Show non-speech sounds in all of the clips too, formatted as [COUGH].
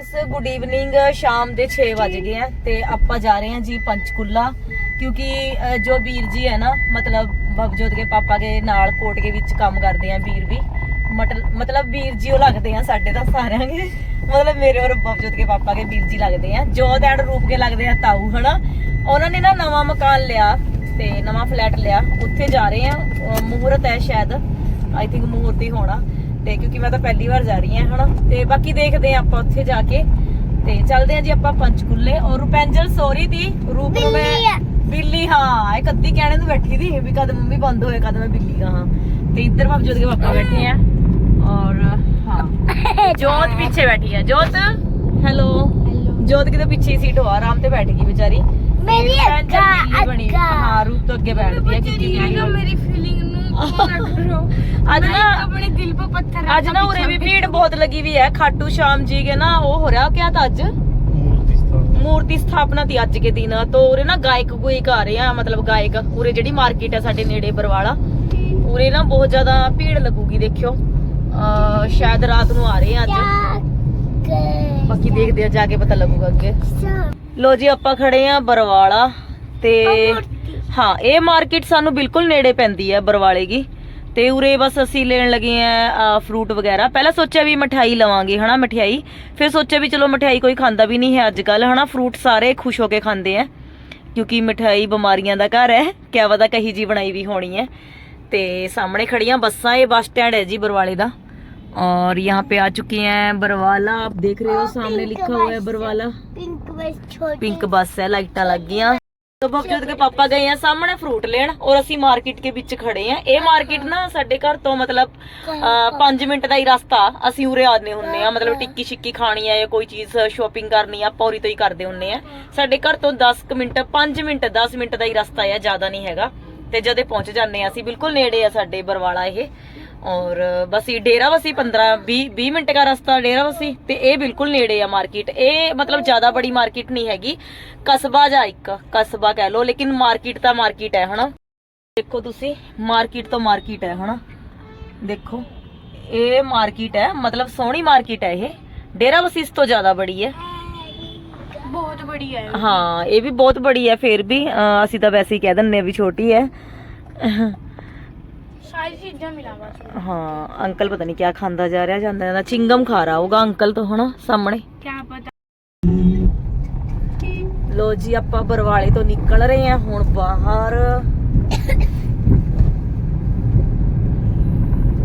Friends good evening ਸ਼ਾਮ ਦੇ 6 ਵਜ ਗਏ ਆ ਤੇ ਆਪਾਂ ਜਾ ਰਹੇ ਹਾਂ ਜੀ ਪੰਚਕੁਲਾ ਕਿਉਂਕਿ ਜੋ ਵੀਰ ਜੀ ਹੈ ਨਾ ਮਤਲਬ ਬਬਜੋਤ ਕੇ ਪਾਪਾ ਦੇ ਨਾਲ ਕੋਟਕੇ ਵਿੱਚ ਕੰਮ ਕਰਦੇ ਆ ਵੀਰ ਵੀ ਮਤਲਬ ਵੀਰ ਜੀ ਉਹ ਲੱਗਦੇ ਆ ਸਾਡੇ ਤਾਂ ਸਾਰਿਆਂ ਦੇ ਮਤਲਬ ਮੇਰੇ ਔਰ ਬਬਜੋਤ ਕੇ ਪਾਪਾ ਕੇ ਵੀਰ ਜੀ ਲੱਗਦੇ ਆ ਜੋ ਐਂਡ ਰੂਪ ਕੇ ਲੱਗਦੇ ਆ ਤਾਊ ਹਨਾ? ਉਹਨਾਂ ਨੇ ਨਾ ਨਵਾਂ ਮਕਾਨ ਲਿਆ ਤੇ ਨਵਾਂ ਫਲੈਟ ਲਿਆ ਉੱਥੇ ਜਾ ਰਹੇ ਆ ਅ, ਮਹੂਰਤ ਹੈ ਸ਼ਾਇਦ ਆਈ ਥਿੰਕ ਮਹੂਰਤ ਹੀ ਹੋਣਾ। ਤੇ ਕਿਉਂਕਿ ਮੈਂ ਤਾਂ ਪਹਿਲੀ ਵਾਰ ਜਾ ਰਹੀ ਹਾਂ ਹਨਾ? ਤੇ ਬਾਕੀ ਦੇਖਦੇ ਆ ਆਪਾਂ ਉੱਥੇ ਜਾ ਕੇ। ਤੇ ਚੱਲਦੇ ਆ ਜੀ ਆਪਾਂ ਪੰਚਕੁਲੇ। ਔਰ ਰੁਪੈਂਜਲ ਸੋਰੀ ਦੀ ਰੂਪ ਨੂੰ ਮੈਂ ਬਿੱਲੀ ਹਾਂ ਇਹ ਕੱਦੀ ਕਹਿਣੇ ਨੂੰ ਬੈਠੀ ਦੀ ਵੀ ਕਦ ਮੰਮੀ ਬੰਦ ਹੋਏ ਕਦ ਮੈਂ ਬਿੱਲੀ ਕਹਾਂ ਤੇ ਇੱਧਰ ਭਾਵੇਂ ਜੋਤ ਕੇ ਪਾਪਾ ਬੈਠੇ ਆ। ਔਰ ਹਾਂ। [LAUGHS] ਜੋਤ ਪਿੱਛੇ ਬੈਠੀ ਹੈ ਜੋਤ ਹੈਲੋ। ਜੋਤ ਕਿਤੇ ਪਿੱਛੇ ਹੀ ਸੀਟ ਹੋ ਆਰਾਮ ਤੇ ਬੈਠ ਗਈ ਵਿਚਾਰੀ। ਮੇਰੀ ਅੱਗਾ- ਬਣੀ। ਹਾਂ ਰੂਪ ਤੋਂ ਅੱਗੇ ਬੈਠਦੀ ਹੈ ਕਿਉਂਕਿ ਹੋ- ਮੇਰੀ ਫੀਲਿੰਗ ਅੱਜ ਨਾ ਆਪਣੇ ਦਿਲ 'ਤੇ ਪੱਥਰ ਰੱਖ ਅੱਜ ਨਾ ਉਰੇ ਵੀ ਭੀੜ ਬਹੁਤ ਲੱਗੀ ਵੀ ਹੈ। ਖਾਟੂ ਸ਼ਾਮ ਜੀ ਕੇ ਨਾ ਉਹ ਹੋ ਰਿਹਾ ਕਿਆ ਤਾਂ ਅੱਜ? ਮੂਰਤੀ ਸਥਾਪਨਾ। ਮੂਰਤੀ ਸਥਾਪਨਾ ਦੀ ਸਾਡੇ ਨੇੜੇ ਬਰਵਾਲਾ ਉਰੇ ਨਾ ਬਹੁਤ ਜ਼ਿਆਦਾ ਭੀੜ ਲੱਗੂਗੀ ਦੇਖਿਓ। ਸ਼ਾਇਦ ਰਾਤ ਨੂੰ ਆ ਰਹੇ ਆ ਬਾਕੀ ਦੇਖਦੇ ਆ ਜਾ ਕੇ ਪਤਾ ਲੱਗੂਗਾ ਅੱਗੇ। ਲੋ ਜੀ ਆਪਾਂ ਖੜੇ ਆ ਬਰਵਾਲਾ ਤੇ ਹਾਂ ਇਹ ਮਾਰਕੀਟ ਸਾਨੂੰ ਬਿਲਕੁਲ ਨੇੜੇ ਪੈਂਦੀ ਹੈ ਬਰਵਾਲੇ ਦੀ ਤੇ ਉਰੇ ਬਸ ਅਸੀਂ ਲੈਣ ਲੱਗੇ ਆ ਫਰੂਟ ਵਗੈਰਾ। ਪਹਿਲਾਂ ਸੋਚਿਆ ਵੀ ਮਠਿਆਈ ਲਵਾਂਗੇ ਹਨਾ ਮਠਿਆਈ? ਫਿਰ ਸੋਚਿਆ ਵੀ ਚਲੋ ਮਠਿਆਈ ਕੋਈ ਖਾਂਦਾ ਵੀ ਨਹੀਂ ਹੈ ਅੱਜ ਕੱਲ ਹਨਾ? ਫਰੂਟ ਸਾਰੇ ਖੁਸ਼ ਹੋ ਕੇ ਖਾਂਦੇ ਆ। ਕਿਉਂਕਿ ਮਠਿਆਈ ਬਿਮਾਰੀਆਂ ਦਾ ਘਰ ਹੈ ਕਿਆ ਪਤਾ ਕਹੀ ਜੀ ਬਣਾਈ ਵੀ ਹੋਣੀ ਹੈ। ਤੇ ਸਾਹਮਣੇ ਖੜੀਆਂ ਬੱਸਾਂ ਇਹ ਬੱਸ ਸਟੈਂਡ ਹੈ ਜੀ ਬਰਵਾਲੇ ਦਾ। ਔਰ यहाँ ਪੇ ਆ ਚੁੱਕੇ हैं ਬਰਵਾਲਾ। आप देख रहे हो सामने लिखा हुआ है बरवाला पिंक बस पिंक बस है लाइटा लग गया ਤਾਂ ਬਬਜੋਤ ਦੇ ਪਾਪਾ ਗਏ ਆ ਸਾਹਮਣੇ ਫਰੂਟ ਲੈਣ ਔਰ ਅਸੀਂ ਮਾਰਕੀਟ ਦੇ ਵਿੱਚ ਖੜੇ ਆ। ਇਹ ਮਾਰਕੀਟ ਨਾ ਸਾਡੇ ਘਰ ਤੋਂ ਮਤਲਬ 5 ਮਿੰਟ ਦਾ ਹੀ ਰਸਤਾ। ਅਸੀਂ ਉਰੇ ਆਉਂਦੇ ਹੁੰਨੇ ਆ ਮਤਲਬ ਟਿੱਕੀ ਛਿੱਕੀ ਖਾਣੀ ਆ ਜਾਂ ਕੋਈ ਚੀਜ਼ ਸ਼ਾਪਿੰਗ ਕਰਨੀ ਆ ਪੌਰੀ ਤੋਂ ਹੀ ਕਰਦੇ ਹੁੰਨੇ ਆ। ਸਾਡੇ ਘਰ ਤੋਂ 10 ਕੁ ਮਿੰਟ 5 ਮਿੰਟ 10 ਮਿੰਟ ਦਾ ਹੀ ਰਸਤਾ ਆ ਜ਼ਿਆਦਾ ਨਹੀਂ ਹੈਗਾ। ਤੇ ਜਦੇ ਪਹੁੰਚ ਜਾਂਦੇ ਆ ਅਸੀਂ ਬਿਲਕੁਲ ਨੇੜੇ ਆ ਸਾਡੇ ਬਰਵਾਲਾ ਇਹ। ਔਰ ਬਸ ਇਹ ਡੇਰਾ ਵਸੀ 15 20 20 ਮਿੰਟ ਦਾ ਰਸਤਾ ਡੇਰਾ ਵਸੀ ਤੇ ਇਹ ਬਿਲਕੁਲ ਨੇੜੇ ਆ ਮਾਰਕੀਟ ਇਹ ਮਤਲਬ ਜ਼ਿਆਦਾ ਬੜੀ ਮਾਰਕੀਟ ਨਹੀਂ ਹੈਗੀ ਕਸਬਾ ਜਾਂ ਇੱਕ ਕਸਬਾ ਕਹਿ ਲੋ ਲੇਕਿਨ ਮਾਰਕੀਟ ਤਾਂ ਮਾਰਕੀਟ ਹੈ ਹਨਾ ਦੇਖੋ ਤੁਸੀਂ ਮਾਰਕੀਟ ਤੋਂ ਮਾਰਕੀਟ ਹੈ ਹਨਾ ਦੇਖੋ ਇਹ ਮਾਰਕੀਟ ਹੈ ਮਤਲਬ ਸੋਹਣੀ ਮਾਰਕੀਟ ਹੈ ਇਹ ਡੇਰਾ ਵਸੀਸ ਤੋਂ ਜ਼ਿਆਦਾ ਬੜੀ ਹੈ ਬਹੁਤ ਬੜੀ ਹੈ ਹਾਂ ਇਹ ਵੀ ਬਹੁਤ ਬੜੀ ਹੈ ਫਿਰ ਵੀ ਅਸੀਂ ਤਾਂ ਵੈਸੇ ਹੀ ਕਹਿ ਦਿੰਨੇ ਵੀ ਛੋਟੀ ਹੈ सारी चीजें मिला बस ਹਾਂ ਅੰਕਲ ਪਤਾ ਨਹੀਂ ਕਿਆ ਖਾਂਦਾ ਜਾ ਰਿਹਾ ਜਾਂਦਾ ਜਾਂਦਾ ਚਿੰਗਮ ਖਾ ਰਹਾ ਹੋਗਾ ਅੰਕਲ ਤੋਂ ਹਨਾ ਸਾਹਮਣੇ क्या पता ਲੋ ਜੀ ਆਪਾਂ ਬਰਵਾਲੇ ਤੋਂ ਨਿਕਲ ਰਹੇ ਹਾਂ ਹੁਣ ਬਾਹਰ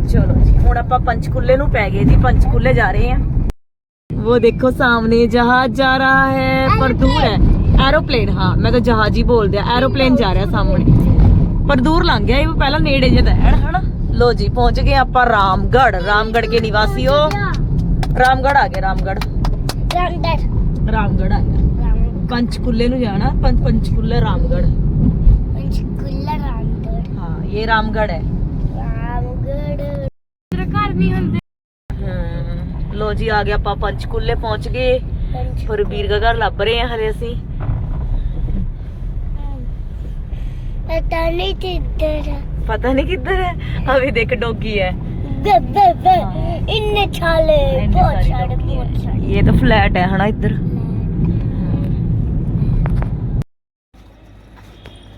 ਚਲੋ ਜੀ ਹੁਣ ਆਪਾਂ ਪੰਚਕੁਲੇ ਨੂੰ ਪੈ ਗਏ ਜੀ ਪੰਚਕੁਲੇ ਜਾ ਰਹੇ ਹਾਂ वो देखो सामने जहाज जा रहा है पर दूर है एरोप्लेन हाँ मैं तो जहाज ही बोल दिया एरोप्लेन जा रहा है सामने ਪਰ ਦੂਰ ਲੰਘ ਗਿਆ ਇਹ ਪਹਿਲਾਂ ਨੇੜੇ ਜਿਹਾ ਤਾਂ ਹੈ ਹਨਾ? ਲੋ ਜੀ ਪਹੁੰਚ ਗਏ ਆਪਾਂ ਰਾਮਗੜ ਰਾਮਗੜ ਕੇ ਨਿਵਾਸੀਓ ਰਾਮਗੜ ਆ ਗਏ ਰਾਮਗੜ ਰਾਮਗੜ ਰਾਮਗੜ ਆ ਗਿਆ। ਪੰਚਕੁੱਲੇ ਨੂੰ ਜਾਣਾ ਪੰਚ ਪੰਚਕੁੱਲੇ ਰਾਮਗੜ ਪੰਚਕੁੱਲੇ ਰਾਮਗੜ ਹਾਂ ਇਹ ਰਾਮਗੜ ਹੈ। ਰਾਮਗੜ ਤੇਰਾ ਘਰ ਨਹੀਂ ਹੁੰਦੇ। ਲੋ ਜੀ ਆ ਗਿਆ ਆਪਾਂ ਪੰਚਕੁੱਲੇ ਪਹੁੰਚ ਗਏ। ਪਰ ਵੀਰ ਘਰ ਲੱਭ ਰਹੇ ਆ ਹਲੇ ਅਸੀਂ। ਪਤਾ ਨਹੀਂ ਕਿੱਧਰ ਹੈ ਪਤਾ ਨਹੀਂ ਕਿੱਧਰ ਹੈ ਆ ਵੀ ਦੇਖ ਡੋਗੀ ਹੈ ਇੰਨੇ ਛਾਲੇ ਬਹੁਤ ਛਾਲੇ। ਇਹ ਤਾਂ ਫਲੈਟ ਹੈ ਹਨਾ ਇੱਧਰ।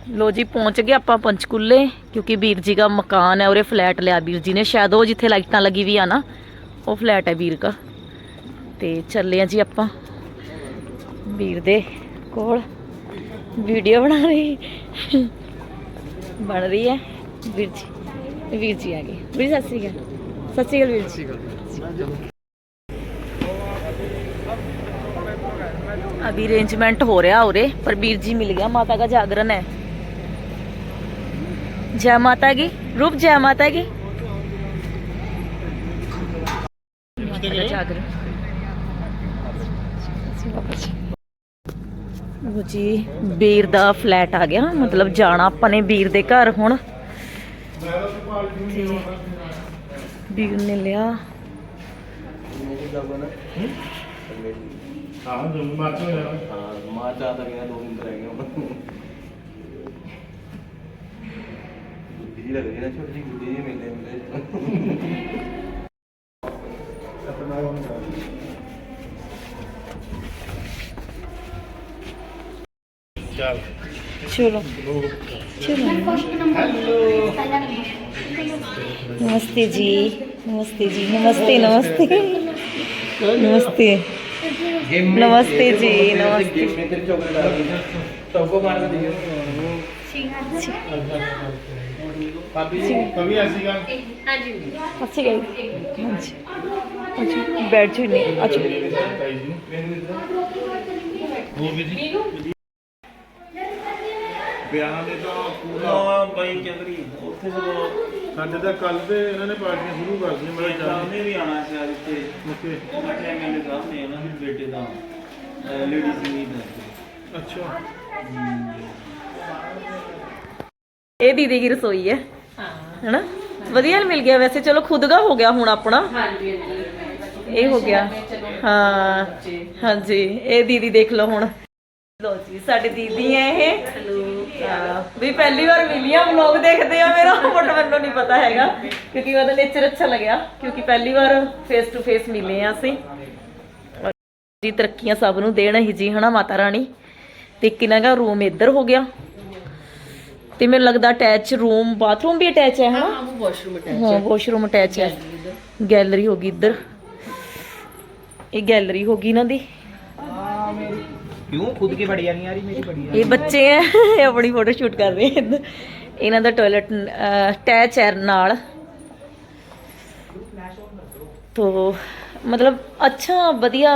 ਲੋ ਜੀ ਪਹੁੰਚ ਗਏ ਆਪਾਂ ਪੰਚਕੂਲੇ ਕਿਉਂਕਿ ਵੀਰ ਜੀ ਦਾ ਮਕਾਨ ਹੈ ਉਰੇ ਫਲੈਟ ਲਿਆ ਵੀਰ ਜੀ ਨੇ। ਸ਼ਾਇਦ ਉਹ ਜਿੱਥੇ ਲਾਈਟਾਂ ਲੱਗੀ ਵੀ ਆ ਨਾ ਉਹ ਫਲੈਟ ਹੈ ਵੀਰ ਦਾ। ਤੇ ਚੱਲੇ ਆ ਜੀ ਆਪਾਂ। ਵੀਰ ਦੇ ਕੋਲ। ਵੀਡੀਓ ਬਣਾ ਲਈ ਬਣ ਰਹੀ ਹੈ ਵੀਰ ਜੀ ਵੀਰ ਜੀ ਆ ਗਏ ਵੀਰ ਸਤਿ ਸ਼੍ਰੀ ਅਕਾਲ ਸਤਿ ਸ਼੍ਰੀ ਅਕਾਲ ਵੀਰ ਜੀ अभी अरेंजमेंट हो रहा उरे पर बीर जी मिल गया माता का जागरण है जय माता की रूप जय माता की माता का जागरण ਉਹ ਜੀ ਵੀਰ ਦਾ ਫਲੈਟ ਆ ਗਿਆ। ਮਤਲਬ ਜਾਣਾ ਆਪਾਂ ਨੇ ਵੀਰ ਦੇ ਘਰ ਹੁਣ। ਵੀਰ ਨੇ ਲਿਆ ਹਾਂ ਜੋ ਮਾਰਚ ਹੋ ਹਾਂ ਮਾਰਚ ਆ ਤਾਂ ਗਿਆ ਦੋ ਦਿਨ ਰਹਿ ਗਏ ਹੁਣ ਲੱਗ ਰਹੀ ਨਾ ਛੋਟੀ ਜਿਹੀ ਬੁੱਧੀ ਮਿਲਦੇ ਮਿਲਦੇ ਚੱਲ ਚਲੋ ਚਲੋ नमस्ते जी नमस्ते जी नमस्ते नमस्ते नमस्ते नमस्ते जी नमस्ते ਮੈਂ ਤੇਰੀ ਚੋਕਲੇਟ ਆ ਗਈ ਟੋਕੋ ਮਾਰ ਕੇ ਦਿਓ ਭਾਬੀ ਜੀ ਕਵੀ ਐਸੀ ਗੱਲ अच्छी गई हाँ जी अच्छा बैठ जाओ नहीं अच्छा ਤਾਈ ਜੀ ਹੋਰ ਵੀ ਜੀ ਵਿਆਹਾਂ ਦੇ ਤਾਂ ਪੂਰਾ ਬਾਈ ਚੰਦਰੀ। ਉੱਥੇ ਜਦੋਂ ਸਾਡੇ ਤਾਂ ਕੱਲ ਤੇ ਇਹਨਾਂ ਨੇ ਪਾਰਟੀਆਂ ਸ਼ੁਰੂ ਕਰ ਦਿੱਤੀਆਂ ਮੇਰੇ ਸਾਹਿਬ ਚਾਹ ਨੇ ਵੀ ਆਣਾ ਸੀ ਅੱਜ ਇੱਥੇ। ਓਕੇ। ਸਾਡੇ ਐਮਐਲਏ ਸਾਹਿਬ ਨੇ ਉਹਨਾਂ ਦੇ ਬੇਟੇ ਦਾ। ਲੇਡੀ ਸੰਗੀਤ ਹੈ ਅੱਛਾ। ਇਹ ਦੀਦੀ ਦੀ ਰਸੋਈ ਹੈ। ਹੈਨਾ? ਵਧੀਆ ਮਿਲ ਗਿਆ ਵੈਸੇ। ਚਲੋ ਖੁਦ ਦਾ ਹੋ ਗਿਆ ਹੁਣ ਆਪਣਾ। ਹਾਂਜੀ ਇਹ ਹੋ ਗਿਆ। ਹਾਂ। ਹਾਂਜੀ। ਇਹ ਦੀਦੀ ਦੇਖ ਲਓ ਹੁਣ। ਲੋ ਜੀ ਸਾਡੇ ਦੀਦੀ ਹੈ ਇਹ। ਹਾਂ, ਵੀ ਪਹਿਲੀ ਵਾਰ ਮਿਲੀਆਂ ਵਲੌਗ ਦੇਖਦੇ ਆ ਮੇਰਾ ਬਟ ਮੈਨੂੰ ਨਹੀਂ ਪਤਾ ਹੈਗਾ ਕਿਉਂਕਿ ਉਹਦਾ ਨੇਚਰ ਅੱਛਾ ਲੱਗਿਆ ਕਿਉਂਕਿ ਪਹਿਲੀ ਵਾਰ ਫੇਸ ਟੂ ਫੇਸ ਮਿਲੇ ਆ ਅਸੀਂ। ਜੀ ਤਰੱਕੀਆਂ ਸਭ ਨੂੰ ਦੇਣ ਹੀ ਜੀ ਹਨਾ ਮਾਤਾ ਰਾਣੀ? ਤੇ ਕਿਨਾਂ ਦਾ ਰੂਮ ਇੱਧਰ ਹੋ ਗਿਆ। ਤੇ ਮੈਨੂੰ ਲੱਗਦਾ ਅਟੈਚ ਰੂਮ ਬਾਥਰੂਮ ਵੀ ਅਟੈਚ ਹੈ ਹਨਾ? ਹਾਂ ਵਾਸ਼ਰੂਮ ਅਟੈਚ ਹੈ ਵਾਸ਼ਰੂਮ ਅਟੈਚ ਹੈ। ਗੈਲਰੀ ਹੋ ਗਈ ਇੱਧਰ। ਇਹ ਗੈਲਰੀ ਹੋ ਗਈ ਇਹਨਾਂ ਦੀ। ਕਿਉਂ ਖੁਦ ਕੀ ਬੜੀਆ ਨਹੀਂ ਆ ਰਹੀ ਮੇਰੀ ਬੜੀਆ ਇਹ ਬੱਚੇ ਹੈ ਇਹ ਆਪਣੀ ਫੋਟੋ ਸ਼ੂਟ ਕਰ ਰਹੇ ਹਨ ਇਹਨਾਂ ਦਾ ਟਾਇਲਟ ਅਟੈਚ ਹੈ ਨਾਲ ਤੋ ਮਤਲਬ ਅੱਛਾ ਵਧੀਆ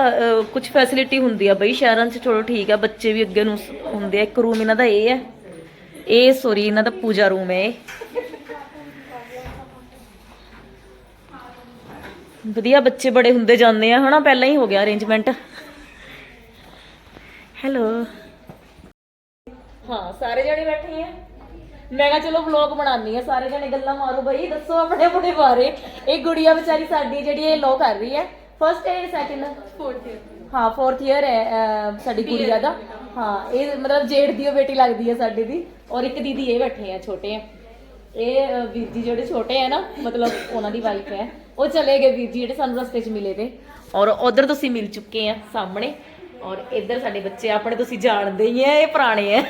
ਕੁਝ ਫੈਸਿਲਿਟੀ ਹੁੰਦੀ ਆ ਬਈ ਸ਼ਹਿਰਾਂ 'ਚ ਚਲੋ ਠੀਕ ਆ ਬੱਚੇ ਵੀ ਅੱਗੇ ਨੂੰ ਹੁੰਦੇ ਆ ਇੱਕ ਰੂਮ ਇਹਨਾਂ ਦਾ ਇਹ ਹੈ ਇਹ ਸੋਰੀ ਇਹਨਾਂ ਦਾ ਪੂਜਾ ਰੂਮ ਹੈ ਇਹ ਵਧੀਆ ਬੱਚੇ ਬੜੇ ਹੁੰਦੇ ਜਾਂਦੇ ਆ ਹਨਾ ਪਹਿਲਾਂ ਹੀ ਹੋ ਗਿਆ ਅਰੇਂਜਮੈਂਟ ਹੈਲੋ। ਹਾਂ ਸਾਰੇ ਜਣੇ ਬੈਠੇ ਆ? ਮੈਂ ਕਿਹਾ ਚਲੋ ਵਲੌਗ ਬਣਾਉਣੀ ਆ ਸਾਰੇ ਜਣੇ ਗੱਲਾਂ ਮਾਰੋ ਬਈ ਦੱਸੋ ਆਪਣੇ ਆਪਣੇ ਬਾਰੇ। ਇਹ ਗੁੜੀਆ ਵਿਚਾਰੀ ਸਾਡੀ ਜਿਹੜੀ ਇਹ ਲੋ ਕਰ ਰਹੀ ਹੈ। First year second fourth year ਹਾਂ ਫੋਰਥ ਇਅਰ ਹੈ ਅਹ, ਸਾਡੀ ਗੁੜੀਆ ਦਾ। ਹਾਂ ਇਹ ਮਤਲਬ ਜੇਠ ਦੀ ਉਹ ਬੇਟੀ ਲੱਗਦੀ ਹੈ ਸਾਡੀ ਦੀ ਔਰ ਇੱਕ ਦੀਦੀ ਇਹ ਬੈਠੇ ਆ ਛੋਟੇ ਆ। ਇਹ ਅਹ, ਵੀਰ ਜੀ ਜਿਹੜੇ ਛੋਟੇ ਆ ਨਾ ਮਤਲਬ ਉਹਨਾਂ ਦੀ ਵਾਈਫ ਹੈ। ਉਹ ਚਲੇ ਗਏ ਵੀਰ ਜੀ ਜਿਹੜੇ ਸਾਨੂੰ ਰਸਤੇ 'ਚ ਮਿਲੇ ਤੇ। ਔਰ ਉਧਰ ਤੁਸੀਂ ਮਿਲ ਚੁੱਕੇ ਆ ਸਾਹਮਣੇ। ਔਰ ਇੱਧਰ ਸਾਡੇ ਬੱਚੇ ਆਪਣੇ ਤੁਸੀਂ ਜਾਣਦੇ ਹੀ ਆ ਇਹ ਪੁਰਾਣੇ ਆ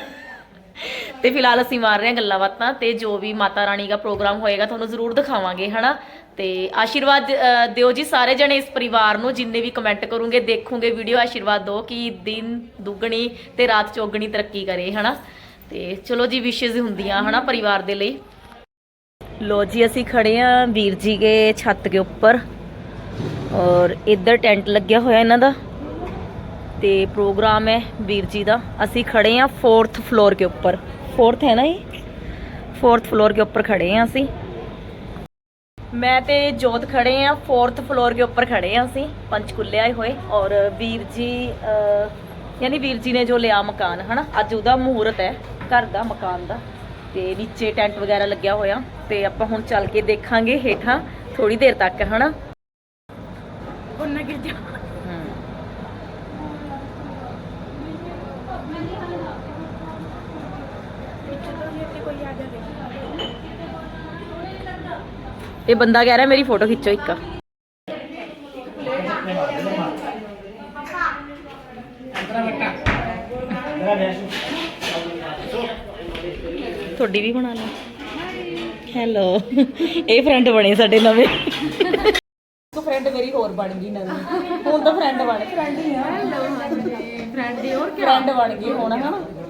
ਤੇ ਫਿਲਹਾਲ ਅਸੀਂ ਮਾਰ ਰਹੇ ਹਾਂ ਗੱਲਾਂ ਬਾਤਾਂ ਤੇ ਜੋ ਵੀ ਮਾਤਾ ਰਾਣੀ ਦਾ ਪ੍ਰੋਗਰਾਮ ਹੋਏਗਾ ਤੁਹਾਨੂੰ ਜ਼ਰੂਰ ਦਿਖਾਵਾਂਗੇ, ਹਨਾ? ਤੇ ਆਸ਼ੀਰਵਾਦ ਦਿਓ ਜੀ ਸਾਰੇ ਜਣੇ ਇਸ ਪਰਿਵਾਰ ਨੂੰ, ਜਿੰਨੇ ਵੀ ਕਮੈਂਟ ਕਰੋਗੇ, ਦੇਖੋਗੇ ਵੀਡੀਓ ਆਸ਼ੀਰਵਾਦ ਦਿਓ ਕਿ ਦਿਨ ਦੁੱਗਣੀ ਤੇ ਰਾਤ ਚੌਗਣੀ ਤਰੱਕੀ ਕਰੇ, ਹਨਾ? ਤੇ ਚਲੋ ਜੀ ਵਿਸ਼ੇਸ ਹੁੰਦੀਆਂ, ਹਨਾ, ਪਰਿਵਾਰ ਦੇ ਲਈ। ਲੋ ਜੀ, ਅਸੀਂ ਖੜੇ ਆ ਵੀਰ ਜੀ ਕੇ ਛੱਤ ਕੇ ਉੱਪਰ। ਔਰ ਇੱਧਰ ਟੈਂਟ ਲੱਗਿਆ ਹੋਇਆ ਇਹਨਾਂ ਦਾ। ਤੇ ਪ੍ਰੋਗਰਾਮ ਹੈ ਵੀਰ ਜੀ ਦਾ। ਅਸੀਂ ਖੜੇ ਆ 4th ਫਲੋਰ ਕੇ ਉੱਪਰ। 4th ਹੈ ਨਾ ਇਹ? 4th ਫਲੋਰ ਕੇ ਉੱਪਰ ਖੜੇ ਆ ਅਸੀਂ। ਮੈਂ ਤੇ ਜੋਤ ਖੜੇ ਆ 4th ਫਲੋਰ ਕੇ ਉੱਪਰ ਖੜੇ ਆ ਅਸੀਂ। ਪੰਚਕੁੱਲੇ ਆਏ ਹੋਏ। ਔਰ ਵੀਰ ਜੀ ਯਾਨੀ ਵੀਰ ਜੀ ਨੇ ਜੋ ਲਿਆ ਮਕਾਨ, ਹਨਾ? ਅੱਜ ਉਹਦਾ ਮਹੂਰਤ ਹੈ, ਘਰ ਦਾ, ਮਕਾਨ ਦਾ। ਤੇ ਨੀਚੇ ਟੈਂਟ ਵਗੈਰਾ ਲੱਗਿਆ ਹੋਇਆ। ਤੇ ਆਪਾਂ ਹੁਣ ਚੱਲ ਕੇ ਦੇਖਾਂਗੇ ਹੇਠਾਂ ਥੋੜੀ ਦੇਰ ਤੱਕ, ਹਨਾ? ਉਹਨਾਂ ਗਿਰ ਜਾ ਇਹ ਬੰਦਾ ਕਹਿ ਰਿਹਾ ਮੇਰੀ ਫੋਟੋ ਖਿੱਚੋ ਇੱਕ। ਤੁਹਾਡੀ ਵੀ ਬਣਾ ਲਓ ਹੈਲੋ ਇਹ ਫਰੈਂਡ ਬਣੇ ਸਾਡੇ ਨਵੇਂ। ਇੱਕ ਫਰੈਂਡ ਮੇਰੀ ਹੋਰ ਬਣ ਗਈ ਨਵੀਂ। ਹੁਣ ਤਾਂ ਫਰੈਂਡ ਬਣ ਫਰੈਂਡ ਹੀ ਆ ਫਰੈਂਡ ਹੋਰ ਫਰੈਂਡ ਬਣ ਗਈ ਹੁਣ ਹਨਾ?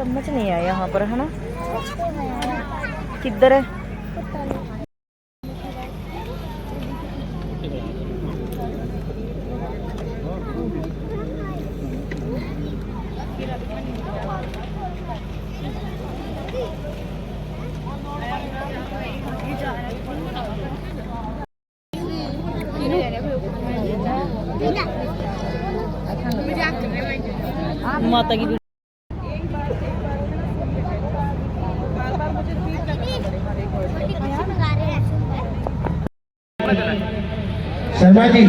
समझ नहीं आया यहाँ पर है ना किधर है माता की शर्मा जी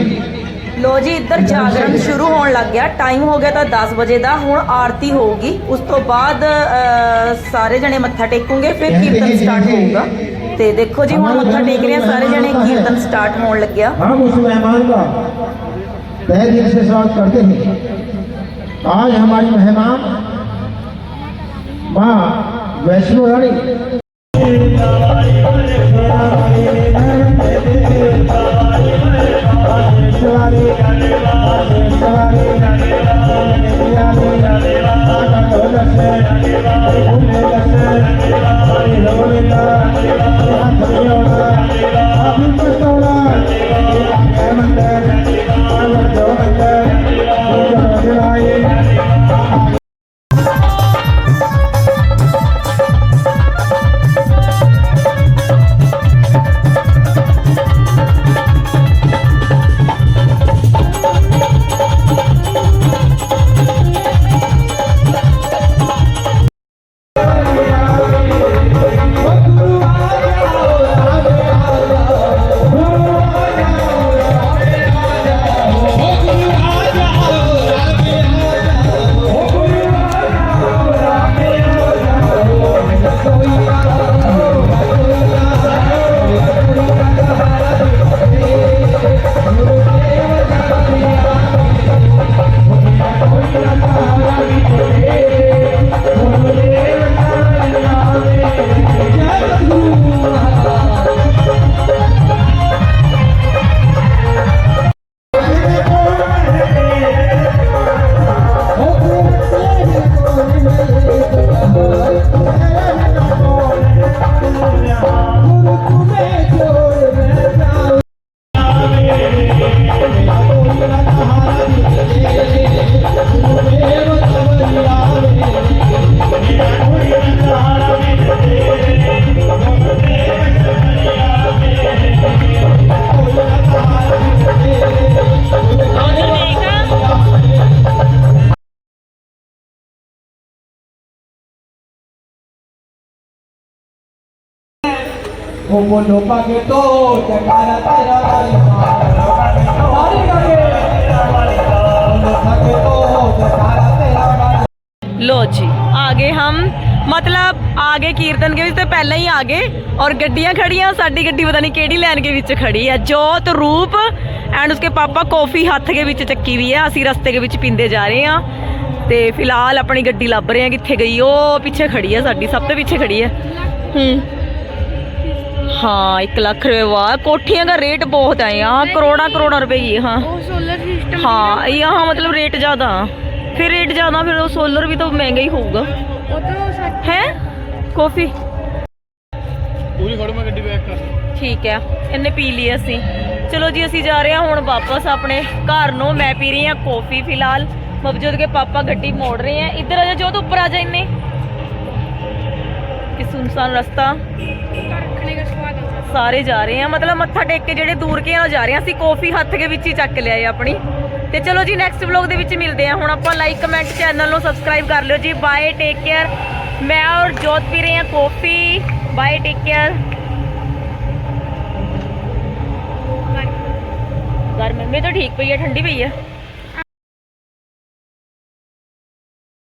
ਲੋ ਜੀ ਇੱਧਰ ਜਾਗਰਣ ਸ਼ੁਰੂ ਹੋਣ ਲੱਗ ਗਿਆ ਟਾਈਮ ਹੋ ਗਿਆ ਤਾਂ 10 ਵਜੇ ਦਾ ਹੁਣ ਆਰਤੀ ਹੋਊਗੀ ਉਸ ਤੋਂ ਬਾਅਦ ਅਹ, ਸਾਰੇ ਜਣੇ ਮੱਥਾ ਟੇਕੂਗੇ ਫਿਰ ਕੀਰਤਨ ਸਟਾਰਟ ਹੋਊਗਾ ਤੇ ਦੇਖੋ ਜੀ ਹੁਣ ਮੱਥਾ ਟੇਕ ਰਹੇ ਆ ਸਾਰੇ ਜਣੇ ਕੀਰਤਨ ਸਟਾਰਟ ਹੋਣ ਲੱਗਿਆ हम उस मेहमान का तय दिल से स्वागत करते हैं आज हमारी मेहमान माँ वैष्णो रानी ਉਹ ਬੋਲੋ ਪਾਗੇ ਤੋ ਜਕਾਰਾ ਤੇਰਾ ਵਾਲੀ ਸਾਰੀ ਗਾਗੇ ਬੋਲੋ ਪਾਗੇ ਤੋ ਜਕਾਰਾ ਤੇਰਾ ਵਾਲੀ लो जी आगे हम मतलब आगे कीर्तन के ਵਿੱਚ ਤੇ ਪਹਿਲਾਂ ਹੀ ਆ ਗਏ ਔਰ ਗੱਡੀਆਂ ਖੜੀਆਂ ਸਾਡੀ ਗੱਡੀ ਪਤਾ ਨਹੀਂ ਕਿਹੜੀ ਲਾਈਨ ਦੇ ਵਿੱਚ ਖੜੀ ਹੈ ਜੋਤ ਰੂਪ ਐਂਡ ਉਸਕੇ ਪਾਪਾ ਕਾਫੀ ਹੱਥ ਦੇ ਵਿੱਚ ਚੱਕੀ ਵੀ ਹੈ ਅਸੀਂ ਰਸਤੇ ਦੇ ਵਿੱਚ ਪੀਂਦੇ ਜਾ ਰਹੇ ਹਾਂ ਤੇ ਫਿਲਹਾਲ ਆਪਣੀ ਗੱਡੀ ਲੱਭ ਰਹੇ ਹਾਂ ਕਿੱਥੇ ਗਈ ਉਹ ਪਿੱਛੇ ਖੜੀ ਹੈ ਸਾਡੀ ਸਭ ਤੋਂ ਪਿੱਛੇ ਖੜੀ ਹੈ ਹੂੰ हाँ एक लाख रुपए वाह कोठियां का रेट बहुत है यहाँ करोड़ा करोड़ा रुपए ही है, हाँ सोलर सिस्टम हाँ यहाँ मतलब रेट ज़्यादा फिर रेट ज़्यादा फिर वो सोलर भी तो महंगा ही होगा ਉਹ ਤੋਂ ਹੈ ਕਾਫੀ ਪੂਰੀ ਖੜੋ ਮੈਂ ਗੱਡੀ ਬੈਕ ਕਰ ਠੀਕ ਹੈ ਇਹਨੇ ਪੀ ਲਈ ਅਸੀਂ ਚਲੋ ਜੀ ਅਸੀਂ ਜਾ ਰਹੇ ਹਾਂ ਹੁਣ ਵਾਪਸ ਆਪਣੇ ਘਰ ਨੂੰ ਮੈਂ ਪੀ ਰਹੀ ਹਾਂ ਕਾਫੀ ਫਿਲਹਾਲ ਮਬਜੂਦ ਕੇ ਪਾਪਾ ਗੱਡੀ ਮੋੜ ਰਹੇ ਆ ਇੱਧਰ ਆ ਜਾ ਜੋ ਉੱਪਰ ਆ ਜਾ ਇੰਨੇ ਕਿ ਸੁਨਸਾਨ ਰਸਤਾ ਸਾਰੇ ਜਾ ਰਹੇ ਆ। ਮਤਲਬ ਮੱਥਾ ਟੇਕ ਕੇ ਜਿਹੜੇ ਦੂਰ ਕੇ ਆ ਜਾ ਰਹੇ ਆ। ਅਸੀਂ ਕਾਫੀ ਹੱਥ ਦੇ ਵਿੱਚ ਹੀ ਚੱਕ ਲਿਆ ਏ ਆਪਣੀ। ਤੇ ਚਲੋ ਜੀ ਨੈਕਸਟ ਵਲੌਗ ਦੇ ਵਿੱਚ ਮਿਲਦੇ ਆ। ਹੁਣ ਆਪਾਂ ਲਾਈਕ ਕਮੈਂਟ ਚੈਨਲ ਨੂੰ ਸਬਸਕ੍ਰਾਈਬ ਕਰ ਲਿਓ ਜੀ। ਬਾਏ ਟੇਕ ਕੇਅਰ ਮੈਂ ਔਰ ਜੋਤ ਪੀ ਰਹੇ ਆ ਕਾਫੀ ਬਾਏ ਟੇਕ ਕੇਅਰ ਗਰਮੀ ਮੇ ਤਾਂ ਠੀਕ ਪਈ ਹੈ ਠੰਡੀ ਪਈ ਹੈ